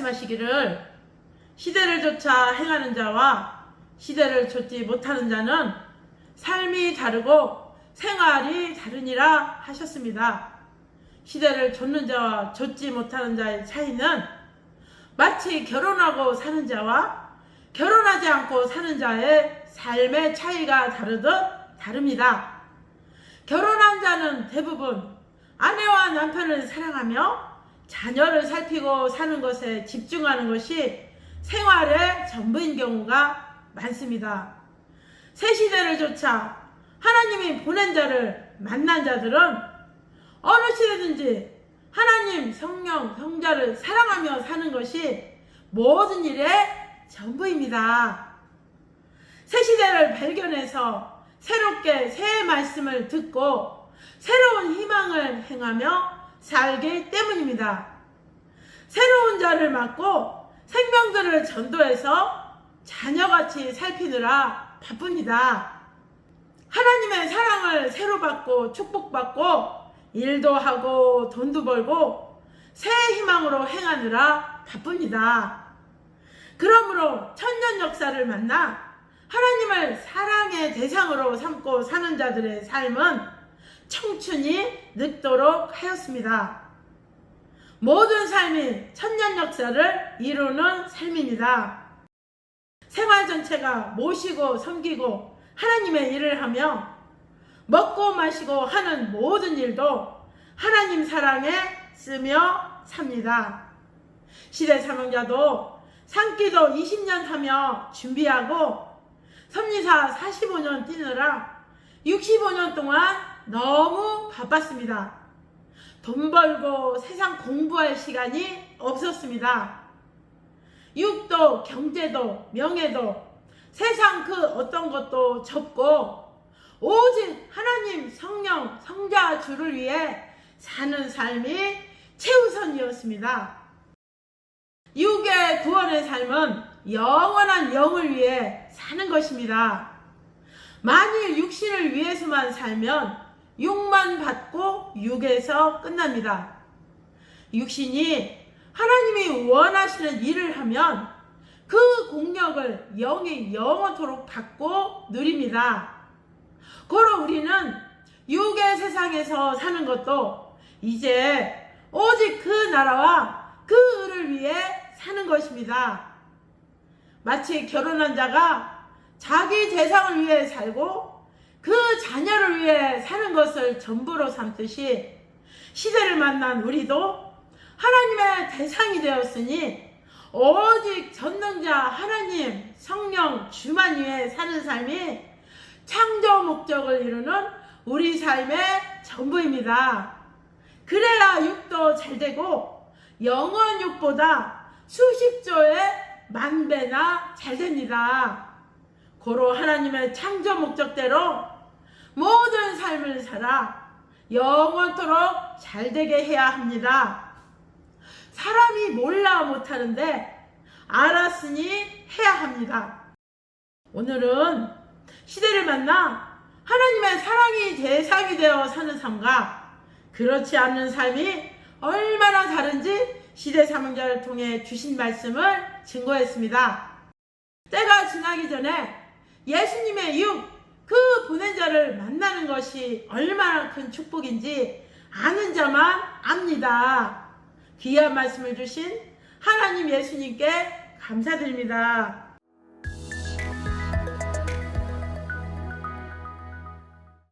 말씀하시기를 시대를 쫓아 행하는 자와 시대를 쫓지 못하는 자는 삶이 다르고 생활이 다르니라 하셨습니다. 시대를 쫓는 자와 쫓지 못하는 자의 차이는 마치 결혼하고 사는 자와 결혼하지 않고 사는 자의 삶의 차이가 다르듯 다릅니다. 결혼한 자는 대부분 아내와 남편을 사랑하며 자녀를 살피고 사는 것에 집중하는 것이 생활의 전부인 경우가 많습니다. 새 시대를 쫓아 하나님이 보낸 자를 만난 자들은 어느 시대든지 하나님, 성령, 성자를 사랑하며 사는 것이 모든 일의 전부입니다. 새 시대를 발견해서 새롭게 새 말씀을 듣고 새로운 희망을 행하며 살기 때문입니다. 새로운 자를 맡고 생명들을 전도해서 자녀같이 살피느라 바쁩니다. 하나님의 사랑을 새로 받고 축복받고 일도 하고 돈도 벌고 새 희망으로 행하느라 바쁩니다. 그러므로 천년 역사를 만나 하나님을 사랑의 대상으로 삼고 사는 자들의 삶은 청춘이 늙도록 하였습니다. 모든 삶이 천년 역사를 이루는 삶입니다. 생활 전체가 모시고 섬기고 하나님의 일을 하며 먹고 마시고 하는 모든 일도 하나님 사랑에 쓰며 삽니다. 시대 사명자도 산기도 20년 하며 준비하고 섭리사 45년 뛰느라 65년 동안 너무 바빴습니다. 돈 벌고 세상 공부할 시간이 없었습니다. 육도, 경제도, 명예도 세상 그 어떤 것도 접고 오직 하나님 성령 성자 주를 위해 사는 삶이 최우선이었습니다. 육의 구원의 삶은 영원한 영을 위해 사는 것입니다. 만일 육신을 위해서만 살면 육만 받고 육에서 끝납니다. 육신이 하나님이 원하시는 일을 하면 그 공력을 영이 영원토록 받고 누립니다. 고로 우리는 육의 세상에서 사는 것도 이제 오직 그 나라와 그 을을 위해 사는 것입니다. 마치 결혼한 자가 자기 재상을 위해 살고 그 자녀를 위해 사는 것을 전부로 삼듯이 시대를 만난 우리도 하나님의 대상이 되었으니 오직 전능자 하나님 성령 주만 위해 사는 삶이 창조 목적을 이루는 우리 삶의 전부입니다. 그래야 육도 잘 되고 영원 육보다 수십 조의 만 배나 잘 됩니다. 고로 하나님의 창조 목적대로 모든 삶을 살아 영원토록 잘 되게 해야 합니다. 사람이 몰라 못하는데 알았으니 해야 합니다. 오늘은 시대를 만나 하나님의 사랑이 대상이 되어 사는 삶과 그렇지 않는 삶이 얼마나 다른지 시대 사명자를 통해 주신 말씀을 증거했습니다. 때가 지나기 전에 예수님의 육, 그 보낸 자를 만나는 것이 얼마나 큰 축복인지 아는 자만 압니다. 귀한 말씀을 주신 하나님 예수님께 감사드립니다.